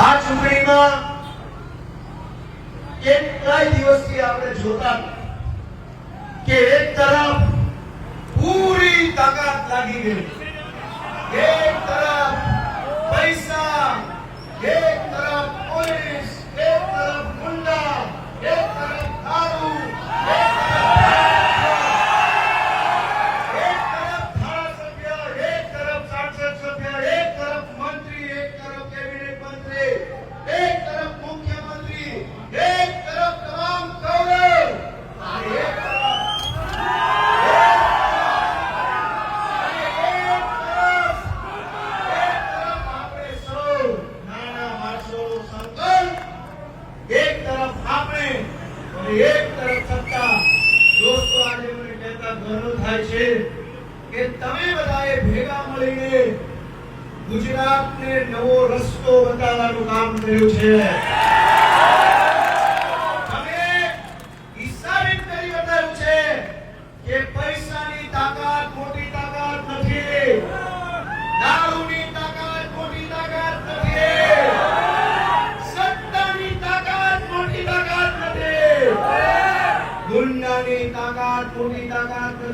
આ ચૂંટણીમાં કેટલાય દિવસથી આપણે જોતા કે એક તરફ પૂરી તાકાત લાગી ગઈ. એક તરફ પૈસા, એક તરફ પોલીસ, એક તરફ ગુંડા, એક તરફ દારૂ એક તરફ થાય છે કે તમે બધાએ ભેગા મળીને ગુજરાતને નવો રસ્તો બતાવવાનું કામ કર્યું છે.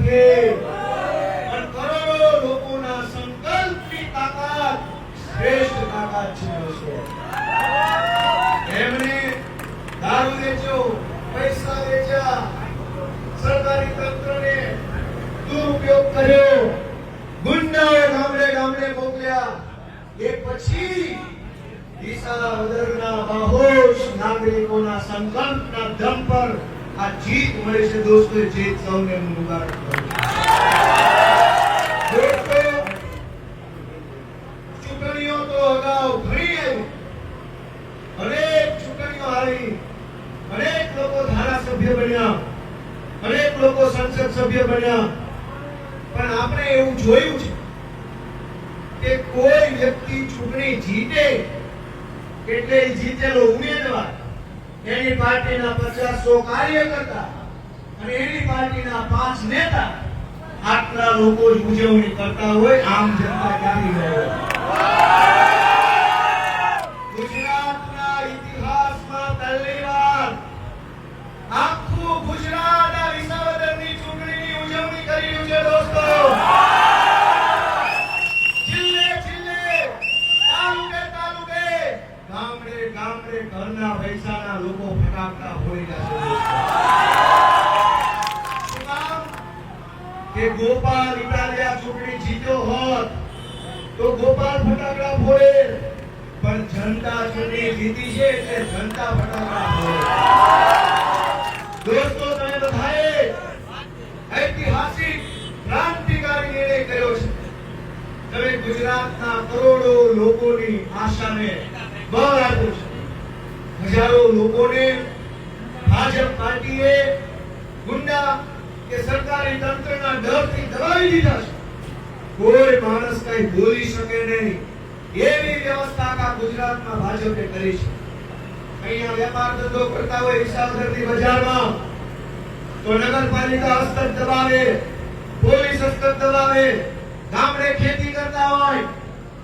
નથી પણ કરોડો લોકોના છે કર્યો. ગુંડાઓ ગામડે ગામડે મોકલ્યા. એ પછી દિશા વગરના બાહોશ નાગરિકોના સંકલ્પના દમ પર આ જીત મળી છે દોસ્તો જીત સૌને મુબારક અનેક ચૂંટણીઓ આવી. અનેક બન્યા. અનેક લોકો સંસદ સભ્ય બન્યા. પણ આપણે એવું જોયું છે કે કોઈ વ્યક્તિ ચૂંટણી જીતે એટલે જીતેલો ઉમેદવાર એની પાર્ટીના પચાસ સો કાર્યકર્તા અને એની પાર્ટીના પાંચ નેતા આટલા લોકો જ ઉજવણી કરતા હોય, આમ જનતા જાણી રહે. ગોપાલ ઇટાલિયા ચૂંટણી જીત્યો હોત, તો ગોપાલ ફટાકડા ફોડે. પણ જનતા ચૂંટણી જીતી છે એટલે જનતા ફટાકડા ફોડે. દોસ્તો, તમે બધાએ ઐતિહાસિક, ક્રાંતિકારી નિર્ણય કર્યો છે. તમે ગુજરાતના કરોડો લોકોની આશાને બળ આપ્યું છે. હજારો લોકોને ભાજપ પાર્ટીએ ગુંડા કે સરકારી તંત્રના ડરથી દબાવી દીધા છે કોઈ માણસ કઈ બોલી શકે નહીં. એવી વ્યવસ્થા કા ગુજરાતમાં ભાજપે કરી છે. અહીંયા વેપાર ધંધો કરતા હોય વિસાવદરની બજારમાં, તો નગરપાલિકા હસ્તક દબાવે, પોલીસ હસ્તક દબાવે, ગામડે ખેતી કરતા હોય,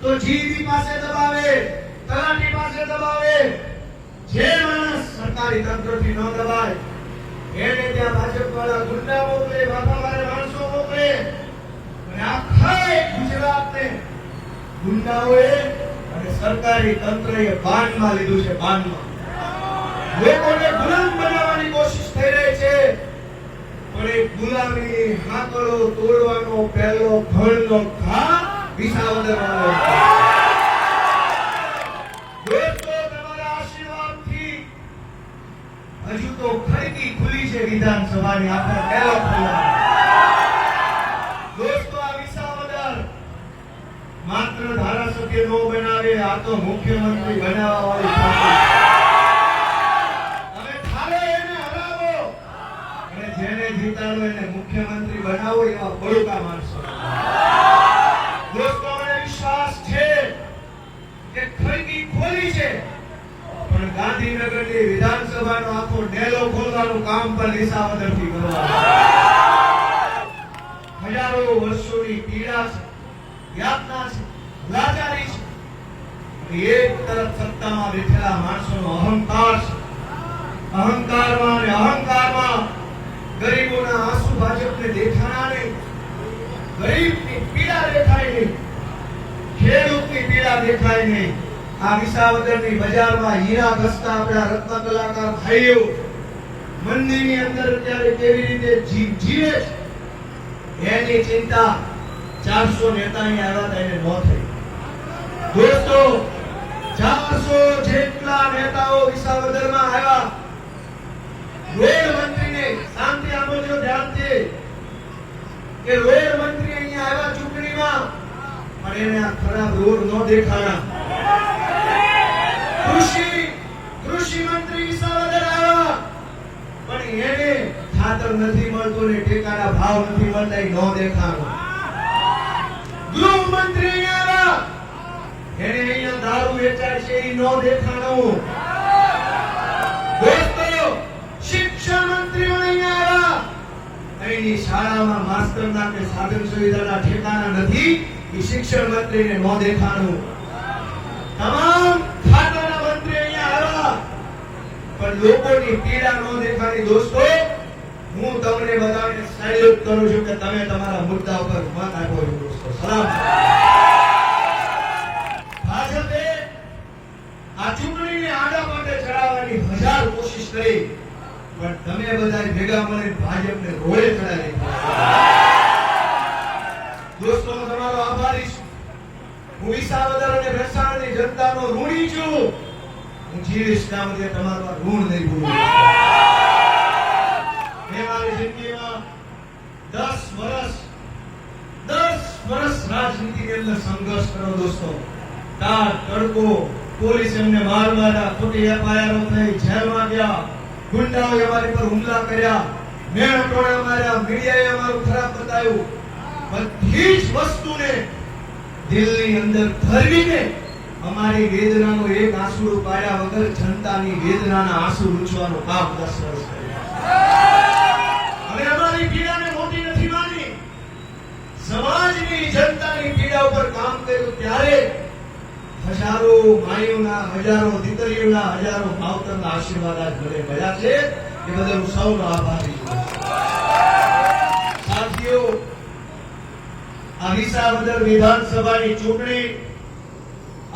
તો જીવી પાસે દબાવે, તલાટી પાસે દબાવે. જે માણસ સરકારી તંત્રથી ન દબાય, એને ત્યાં ભાજપ વાળા ગુંડા મોકલે બાપાવાળા માણસો મોકલે. અને હજુ તો ખરીદી ખુલી છે વિધાનસભાની આપણે પહેલો ખુલ્લા. નો બનાવે આ તો મુખ્યમંત્રી બનાવવા વાળી તમે ઠારે એને હરાવો. અને જેને જીતાડો એને મુખ્યમંત્રી બનાવો એવા બળુકા માણસો. દોસ્તો મને વિશ્વાસ છે કે ખરીદી ખોલી છે. પણ ગાંધીનગરની વિધાનસભાનો આખો ડેલો ખોલવાનું કામ પણ વિસાવદરથી કરવાનું. હજારો વર્ષોની પીડા છે, યાતના છે, લાચારી એક તરફ સત્તામાં બેઠેલા માણસોનો અહંકાર અહંકારમાં અને અહંકારમાં ગરીબોના આંસુ ભાજપને દેખાણા નહીં. ગરીબની પીડા દેખાય નહીં. ખેડૂતની પીડા દેખાય નહીં. આ વિસાવદરની બજારમાં હીરા ઘસતા આપણા રત્ન કલાકાર ભાઈઓ મંદિરની અંદર અત્યારે કેવી રીતે જીવે છે? એની ચિંતા ચારસો નેતાની આવ્યા એને ન થઈ. દોસ્તો ચારસો જેટલા નેતાઓ વિસાવદરમાં આવ્યા. રોડ મંત્રીને શાંતિ આપજો ધ્યાનથી. કે રોડ મંત્રી અહીંયા આવ્યા ચૂંટણીમાં, પણ એને આ ખરાબ રોડ ન દેખાણા. કૃષિ કૃષિ મંત્રી વિસાવદર આવ્યા. પણ એને ખાતર નથી મળતું ને ટેકાના ભાવ નથી મળતા, એ ન દેખાણું. ગૃહ મંત્રી અહીંયા આવ્યા પીડા નો દેખાણી હું તમને બધાને તમે તમારા મુદ્દા ઉપર સલામ ભાજપે આ ચૂંટણીને આડા માટે ચડાવવાની હજાર કરી, પણ તમે બધા ભેગા મળીને ભાજપને રોડે ચડાવી દોસ્તો, હું તમારો આભારી છું. હું વિસાવદર અને ભેસાણની જનતાનો ઋણી છું. હું જીવીશ ના બધે તમારો ઋણ નહીં ભૂલું. મેં મારી જિંદગીમાં દસ વર્ષ દસ વર્ષ રાજનીતિની અંદર સંઘર્ષ કર્યો દોસ્તો. તાર તડકો પોલીસ એમને માર માર્યા ખોટી એફઆઈઆર થઈ જેલમાં ગયા. ગુંડાઓએ અમારી પર હુમલા કર્યા. મેં ટોળા માર્યા. મીડિયાએ અમારું ખરાબ બતાવ્યું. બધી જ વસ્તુને દિલની અંદર ધરવીને અમારી વેદનાનો એક આંસુ પાડ્યા વગર જનતાની વેદનાના આંસુ લૂછવાનું કામ દસ વર્ષ હવે અમારી પીડાને મોટી નથી માની. સમાજની જનતાની પીડા ઉપર કામ કર્યું ત્યારે હજારો માઈઓના હજારો દીકરીઓના, હજારો માવતરના આશીર્વાદ આજ ઘરે ભર્યા છે. એ બદલ હું સૌનો આભારી છું. સાથીઓ આ વિસાવદર વિધાનસભાની ચૂંટણી,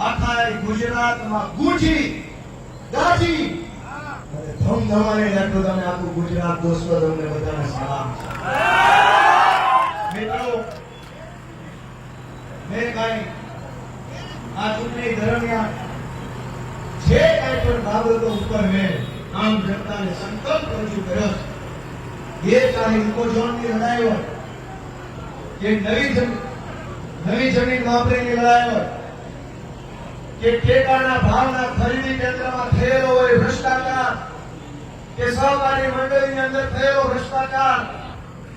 આખા ગુજરાતમાં ગુજી, ગાજી. ધમધમાને એટલું તમે આખું ગુજરાત દોસ્તો તમને બધાને સલામ મિત્રો, મેં કાંઈ આ ચૂંટણી દરમિયાન જે કઈ પણ બાબતો ઉપર મેં આમ જનતાને સંકલ્પ રજૂ કર્યો છે. એ ચાહે ઇકોઝોનની લડાઈ હોય, કે નવી નવી જમીન વાપરીની લડાઈ હોય, કે ટેકાના ભાવના ખરીદી કેન્દ્રમાં થયેલો હોય ભ્રષ્ટાચાર, કે સહકારી મંડળીની અંદર થયેલો ભ્રષ્ટાચાર,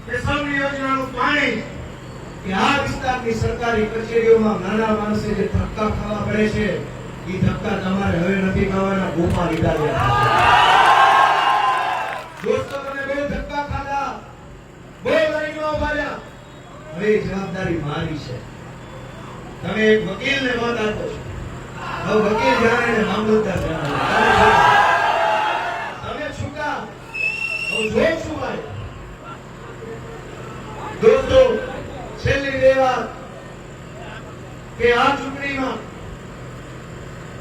કે સૌની યોજનાનું પાણી કે આ વિસ્તારની સરકારી કચેરીઓમાં નાના માણસે જે ધક્કા ખાવા પડે છે એ ધક્કા તમારે હવે નથી ખાવાના ગોપા લીધા દોસ્તો, તમે બહુ ધક્કા ખાધા, બે લાઈનો ઉભાર્યા હવે જવાબદારી મારી છે. તમે એક વકીલને મત આપો છો. વકીલ જાણે મામલતદાર જાણે તમે છૂટા હવે જોઈ શું ભાઈ દોસ્તો છેલ્લી બે વાત કે આ ચૂંટણીમાં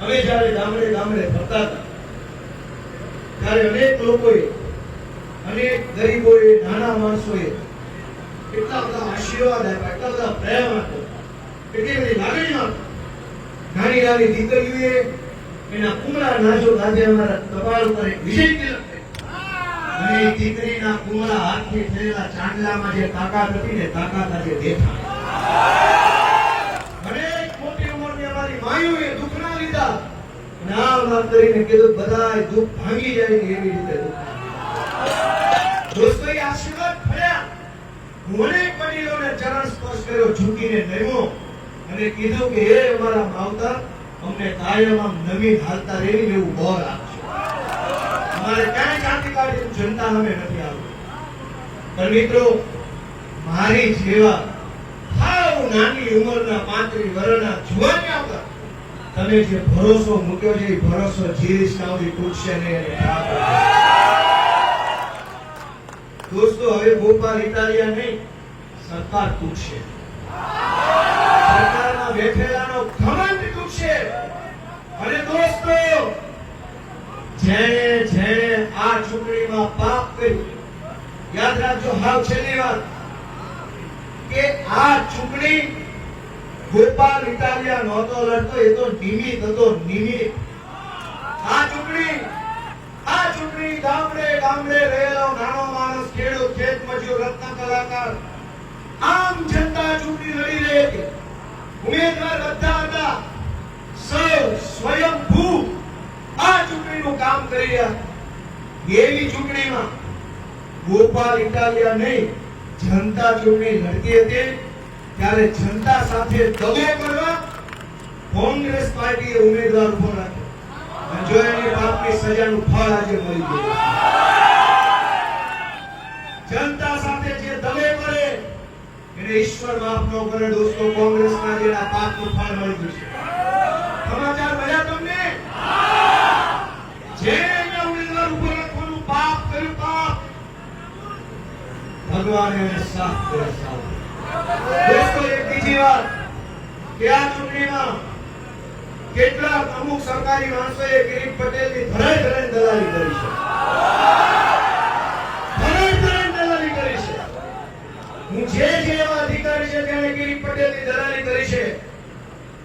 અમે જ્યારે ગામડે ગામડે ફરતા હતા, ત્યારે અનેક લોકોએ, અનેક ગરીબોએ, નાના માણસોએ એટલા બધા આશીર્વાદ આપ્યા, એટલા બધા પ્રેમ આપ્યો એટલી બધી લાગણી. નાની નાની દીકરીઓએ એના કુમળા નાજો ગાજે અમારા કપાળ ઉપર એક વિજય તિલક દીકરીના કુમળા હાથથી થયેલા ચાંદલામાં જે તાકાત હતી ને તાકાત આજે દેખાય અનેક મોટી ઉંમરની અમારી માયુએ દુઃખ ના લીધા આમ કરીને કીધું, બધાય દુઃખ ભાંગી જાય ને એવી રીતે દોસ્તો એ આશીર્વાદ ફળ્યા મોને પડીલોને ચરણ સ્પર્શ કર્યો, ઝૂકીને નમ્યો અને કીધું કે, હે અમારા માવતર, અમને કાયમ આમ નવીન હાલતા રહેવી એવું બોર આપજો. અમારે ક્યાંય ક્રાંતિકારી જનતા અમે નથી આવતી. પણ મિત્રો, મારી જેવા હાવ નાની ઉંમરના પાંત્રીસ વર્ષના જુવાનિયા પર તમે જે ભરોસો મૂક્યો છે, એ ભરોસો જીવીશ ના તૂટશે નહીં. દોસ્તો, હવે ગોપાલ ઇટાલિયા નહીં, સરકાર તૂટશે સરકારમાં બેઠેલાનો ઘમંડ તૂટશે અને દોસ્તો જેણે જેણે આ ચૂંટણીમાં પાપ કર્યું, યાદ રાખજો, હાવ છેલ્લી વાત, કે આ ચૂંટણી ગોપાલ ઇટાલિયા નહોતો લડતો, એ તો નિમિત હતો નિમિત આ ચૂંટણી આ ચૂંટણી ગામડે ગામડે રહેલો નાનો માણસ ખેડૂત ખેત મજૂર રત્ન કલાકાર, આમ જનતા ચૂંટણી લડી રહી હતી. ઉમેદવાર બધા હતા. સૌ સ્વયંભૂ આ ચૂંટણીનું કામ કરી રહ્યા એવી ચૂંટણીમાં ગોપાલ ઇટાલિયા નહીં, જનતા ચૂંટણી લડતી હતી. ત્યારે જનતા સાથે દગો કરવા કોંગ્રેસ પાર્ટીએ ઉમેદવાર ઊભો રાખ્યો. જો એની બાપની સજાનું ફળ આજે મળી ગયું. જનતા સાથે જે દગો કરે એને ઈશ્વર માફ ન કરે દોસ્તો, કોંગ્રેસના જેના પાપનું ફળ મળી ગયું છે. સમાચાર મળ્યા તમને? જે ઉમેદવાર ઊભો રાખવાનું પાપ કર્યું, પાપ ભગવાન એને સાફ કરે સાફ દોસ્તો બીજી વાત. કે આ ચૂંટણીમાં કેટલાક અમુક સરકારી માણસોએ ગિરીશ પટેલની ધરાઈ ધરાઈને દલાલી કરી છે. દલાલી કરી છે. જે જે એવા અધિકારી છે તેણે કિરીટ પટેલની દલાલી કરી છે,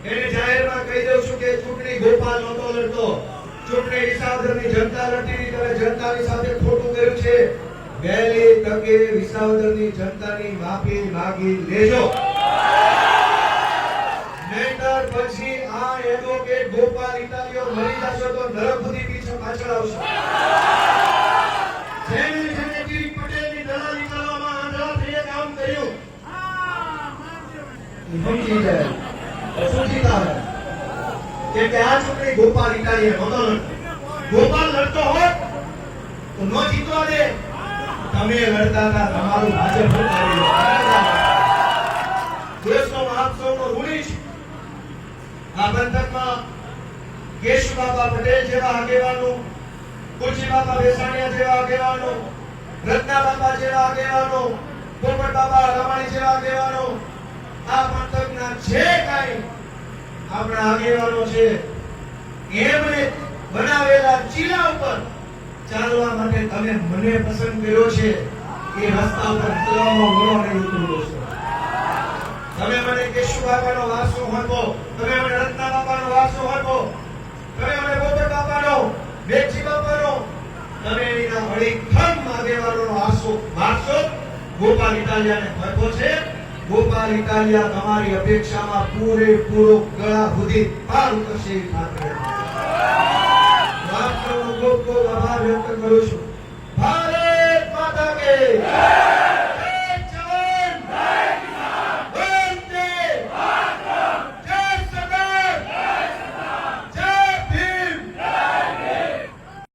એને જાહેરમાં કહી દઉં છું કે ચૂંટણી ગોપાલ નહોતો લડતો. ચૂંટણી વિસાવદરની જનતા લડતી તમે જનતાની સાથે ખોટું કર્યું છે. વહેલી તકે વિસાવદરની જનતાની માફી માગી લેજો. નહીતર પછી આ એડવોકેટ ગોપાલ ઇટાલીઓ મરી જશો તો નરક સુધી પીછે પાછળ આવશે. ગોપાલ લડતો ગોપાલ લડતો હોત તો ન જીતવા દે. તમે લડતા હતા તમારું ભાજપ. દોસ્તો આપ આ બંધકમાં કેશુબાબા પટેલ જેવા આગેવાનો કુરજી બાબા બેસાણિયા જેવા આગેવાનો, રત્ના બાબા જેવા આગેવાનો, પોપટ બાબા રમાણી જેવા આગેવાનો, આ બંધકના જે કાંઈ આપણા આગેવાનો છે, એમણે બનાવેલા ચીલા ઉપર ચાલવા માટે તમે મને પસંદ કર્યો છે, એ રસ્તા ઉપર ચાલવામાં ઘણો ઉતરું દોસ્તો તમે મને કેશુ બાપાનો વારસો હતો તમે મને રત્ના બાપાનો વારસો હતો તમે મને પોપટ બાપાનો બેચી બાપાનો, તમે એના અડીખમ આગેવાનોનો વારસો વારસો ગોપાલ ઇટાલિયાને ભરતો છે ગોપાલ ઇટાલિયા તમારી અપેક્ષામાં પૂરેપૂરો ગળા સુધી પાર ઉતરશે છું. સંકલ્પો કો આભાર વ્યક્ત કરું છું ભારત માતા કે જય